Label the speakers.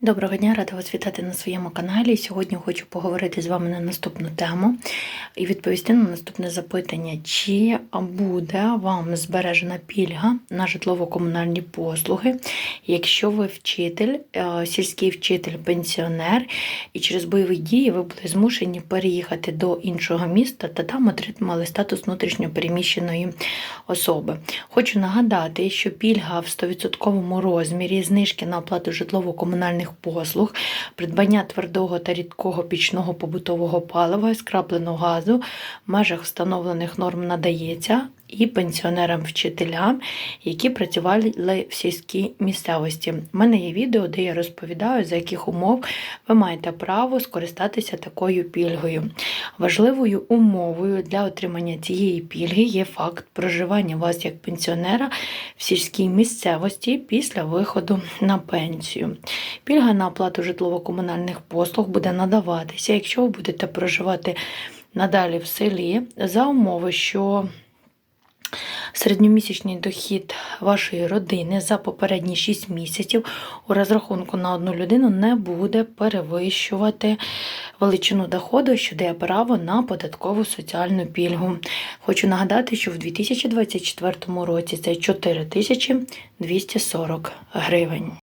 Speaker 1: Доброго дня, рада вас вітати на своєму каналі. Сьогодні хочу поговорити з вами на наступну тему і відповісти на наступне запитання: чи буде вам збережена пільга на житлово-комунальні послуги, якщо ви вчитель, е, сільський вчитель, пенсіонер, і через бойові дії ви були змушені переїхати до іншого міста та там отримали статус внутрішньо переміщеної особи. Хочу нагадати, що пільга в 100% розмірі знижки на оплату житлово-комунальних послуг, придбання твердого та рідкого пічного побутового палива і скрапленого газу. В межах встановлених норм надається і пенсіонерам-вчителям, які працювали в сільській місцевості. У мене є відео, де я розповідаю, за яких умов ви маєте право скористатися такою пільгою. Важливою умовою для отримання цієї пільги є факт проживання вас як пенсіонера в сільській місцевості після виходу на пенсію. Пільга на оплату житлово-комунальних послуг буде надаватися, якщо ви будете проживати надалі в селі за умови, що Середньомісячний дохід вашої родини за попередні 6 місяців у розрахунку на одну людину не буде перевищувати величину доходу, що дає право на податкову соціальну пільгу. Хочу нагадати, що в 2024 році це 4240 гривень.